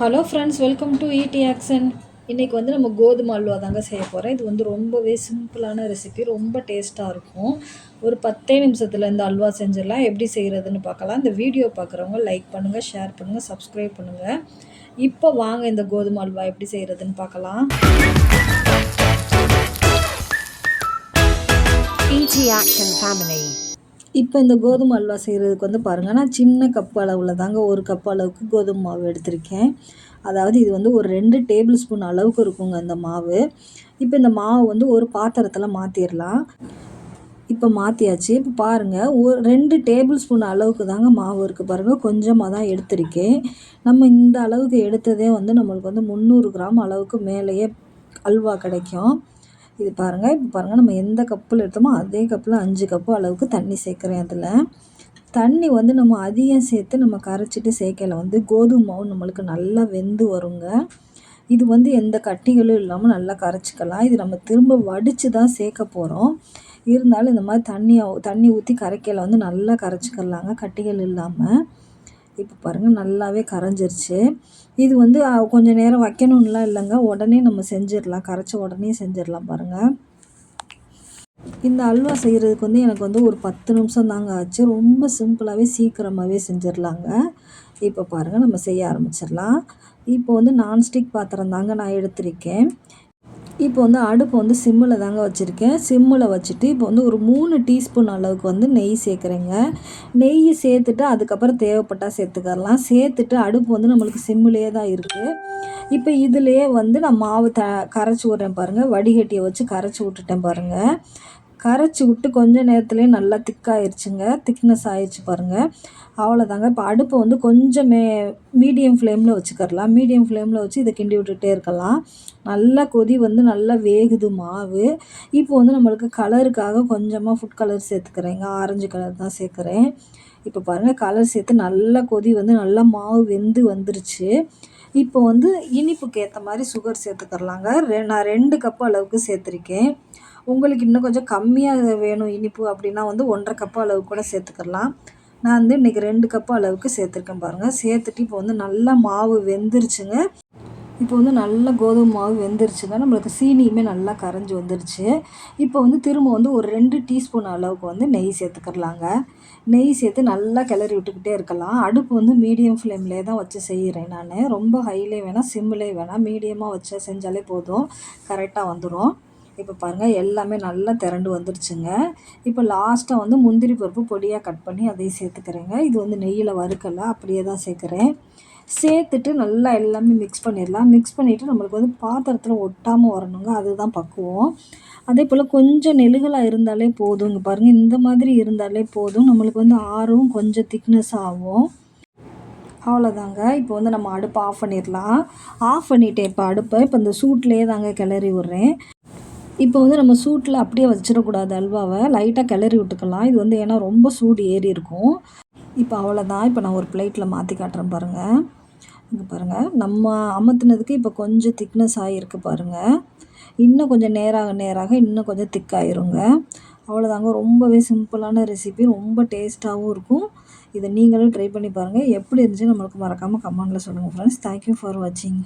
Hello friends welcome to ED action இன்றைக்கி வந்து நம்ம கோதுமை அல்வா தாங்க செய்ய போகிறேன் இது வந்து ரொம்பவே சிம்பிளான ரெசிபி ரொம்ப டேஸ்ட்டாக இருக்கும். ஒரு பத்தே நிமிஷத்தில் இந்த அல்வா செஞ்சிடலாம். எப்படி செய்கிறதுன்னு பார்க்கலாம். இந்த வீடியோ பார்க்குறவங்க லைக் பண்ணுங்கள் ஷேர் பண்ணுங்கள் சப்ஸ்கிரைப் பண்ணுங்கள் இப்போ வாங்க இந்த கோதுமை அல்வா எப்படி செய்கிறதுன்னு பார்க்கலாம். ஈடி ஆக்ஷன் ஃபேமிலி இப்போ இந்த கோதுமை அல்வா செய்கிறதுக்கு வந்து பாருங்கள் நான் சின்ன கப் அளவில் தாங்க ஒரு கப் அளவுக்கு கோதுமை மாவு எடுத்திருக்கேன். அதாவது இது வந்து ஒரு ரெண்டு டேபிள் ஸ்பூன் அளவுக்கு இருக்குங்க இந்த மாவு. இப்போ இந்த மாவு வந்து ஒரு பாத்திரத்தில் மாற்றிடலாம் இப்போ மாற்றியாச்சு இப்போ பாருங்கள் ஒரு ரெண்டு டேபிள் ஸ்பூன் அளவுக்கு தாங்க மாவு இருக்குது பாருங்கள் கொஞ்சமாக தான் எடுத்திருக்கேன். நம்ம இந்த அளவுக்கு எடுத்ததே வந்து நம்மளுக்கு வந்து முந்நூறு கிராம் அளவுக்கு மேலேயே அல்வா கிடைக்கும். இது பாருங்கள் இப்போ பாருங்கள் நம்ம எந்த கப்பில் எடுத்தோமோ அதே கப்பில் அஞ்சு கப்பு அளவுக்கு தண்ணி சேர்க்குறேன் அதில். தண்ணி வந்து நம்ம அதிகம் சேர்த்து நம்ம கரைச்சிட்டு சேர்க்கல வந்து கோதுமை மாவு நம்மளுக்கு நல்லா வெந்து வருங்க. இது வந்து எந்த கட்டிகளும் இல்லாமல் நல்லா கரைச்சிக்கலாம். இது நம்ம திரும்ப வடித்து தான் சேர்க்க போகிறோம் இருந்தாலும் இந்த மாதிரி தண்ணியை தண்ணி ஊற்றி கரைக்கையில் வந்து நல்லா கரைச்சிக்கலாங்க கட்டிகள் இல்லாமல் இப்போ பாருங்கள் நல்லாவே கரைஞ்சிருச்சு. இது வந்து கொஞ்சம் நேரம் வைக்கணும்லாம் இல்லைங்க. உடனே நம்ம செஞ்சிடலாம். கரைச்ச உடனே செஞ்சிடலாம் பாருங்கள் இந்த அல்வா செய்கிறதுக்கு வந்து எனக்கு வந்து ஒரு பத்து நிமிஷம் தாங்க ஆச்சு. ரொம்ப சிம்பிளாகவே சீக்கிரமாகவே செஞ்சிடலாங்க. இப்போ பாருங்கள் நம்ம செய்ய ஆரம்பிச்சிடலாம். இப்போ வந்து நான்ஸ்டிக் பாத்திரம் தாங்க நான் எடுத்திருக்கேன். இப்போ வந்து அடுப்பு வந்து சிம்மில் தாங்க வச்சுருக்கேன். சிம்மில் வச்சுட்டு இப்போ வந்து ஒரு மூணு டீஸ்பூன் அளவுக்கு வந்து நெய் சேர்க்குறேங்க. நெய் சேர்த்துட்டு அதுக்கப்புறம் தேவைப்பட்டால் சேர்த்துக்கலாம் சேர்த்துட்டு அடுப்பு வந்து நம்மளுக்கு சிம்மிலே தான் இருக்குது இப்போ இதுலேயே வந்து நான் மாவு த கரைச்சி விட்றேன் பாருங்கள் வடிகட்டியை வச்சு கரைச்சி விட்டுட்டேன் பாருங்கள் கரைச்சி விட்டு கொஞ்சம் நேரத்துலேயே நல்லா திக்காயிருச்சுங்க. திக்னஸ் ஆயிடுச்சு பாருங்கள் அவ்வளோதாங்க இப்போ அடுப்பை வந்து கொஞ்சம் மே மீடியம் ஃப்ளேமில் வச்சுக்கரலாம் மீடியம் ஃப்ளேமில் வச்சு இதை கிண்டி விட்டுட்டே இருக்கலாம். நல்லா கொதி வந்து நல்லா வேகுது மாவு. இப்போ வந்து நம்மளுக்கு கலருக்காக கொஞ்சமாக ஃபுட் கலர் சேர்த்துக்கிறேங்க. ஆரஞ்சு கலர் தான் சேர்க்குறேன். இப்போ பாருங்கள் கலர் சேர்த்து நல்லா கொதி வந்து நல்லா மாவு வெந்து வந்துருச்சு. இப்போ வந்து இனிப்புக்கு ஏற்ற மாதிரி சுகர் சேர்த்துக்கரலாங்க ரெ நான் ரெண்டு கப் அளவுக்கு சேர்த்துருக்கேன். உங்களுக்கு இன்னும் கொஞ்சம் கம்மியாக வேணும் இனிப்பு அப்படின்னா வந்து ஒன்றரை கப்பு அளவு கூட சேர்த்துக்கலாம் நான் வந்து இன்றைக்கி ரெண்டு கப்பு அளவுக்கு சேர்த்துருக்கேன் பாருங்கள் சேர்த்துட்டு இப்போ வந்து நல்லா மாவு வெந்துருச்சுங்க. இப்போ வந்து நல்ல கோதுமை மாவு வெந்துருச்சுங்க நம்மளுக்கு சீனியுமே நல்லா கரைஞ்சி வந்துருச்சு. இப்போ வந்து திரும்ப வந்து ஒரு ரெண்டு டீஸ்பூன் அளவுக்கு வந்து நெய் சேர்த்துக்கிறலாங்க. நெய் சேர்த்து நல்லா கிளறி விட்டுக்கிட்டே இருக்கலாம். அடுப்பு வந்து மீடியம் ஃப்ளேம்லேயே தான் வச்சு செய்கிறேன் நான். ரொம்ப ஹைலே வேணாம் சிம்மிலே வேணாம் மீடியமாக வச்சு செஞ்சாலே போதும். கரெக்டாக வந்துடும் இப்போ பாருங்கள் எல்லாமே நல்லா திரண்டு வந்துருச்சுங்க. இப்போ லாஸ்ட்டாக வந்து முந்திரி பருப்பு பொடியாக கட் பண்ணி அதையும் சேர்த்துக்கிறேங்க. இது வந்து நெய்யில் வறுக்கலை அப்படியே தான் சேர்க்குறேன். சேர்த்துட்டு நல்லா எல்லாமே மிக்ஸ் பண்ணிடலாம். மிக்ஸ் பண்ணிவிட்டு நம்மளுக்கு வந்து பாத்திரத்தில் ஒட்டாமல் வரணுங்க. அதுதான் பக்குவோம். அதே போல் கொஞ்சம் நெழுகலாக இருந்தாலே போதுங்க பாருங்கள் இந்த மாதிரி இருந்தாலே போதும். நம்மளுக்கு வந்து ஆறும் கொஞ்சம் திக்னஸ் ஆகும். அவ்வளோதாங்க இப்போ வந்து நம்ம அடுப்பை ஆஃப் பண்ணிடலாம். ஆஃப் பண்ணிவிட்டேன் இப்போ அடுப்பை இப்போ இந்த சூட்லேயே தாங்க கிளறி விட்றேன். இப்போ வந்து நம்ம சூட்டில் அப்படியே வச்சிடக்கூடாது அல்வாவை. லைட்டாக கிளறி விட்டுக்கலாம். இது வந்து ஏன்னா ரொம்ப சூடு ஏறி இருக்கும். இப்போ அவ்வளோதான் இப்போ நான் ஒரு பிளேட்டில் மாற்றி காட்டுறேன் பாருங்கள் இங்கே பாருங்கள் நம்ம அமர்த்தினதுக்கு இப்போ கொஞ்சம் திக்னஸ் ஆகிருக்கு பாருங்கள் இன்னும் கொஞ்சம் நேராக நேராக இன்னும் கொஞ்சம் திக்காயிருங்க அவ்வளோதாங்க ரொம்பவே சிம்பிளான ரெசிபி ரொம்ப டேஸ்ட்டாகவும் இருக்கும். இதை நீங்களும் ட்ரை பண்ணி பாருங்கள் எப்படி இருந்துச்சு நம்மளுக்கு மறக்காமல் கமெண்டில் சொல்லுங்கள் ஃப்ரெண்ட்ஸ் தேங்க்யூ ஃபார் வாட்சிங்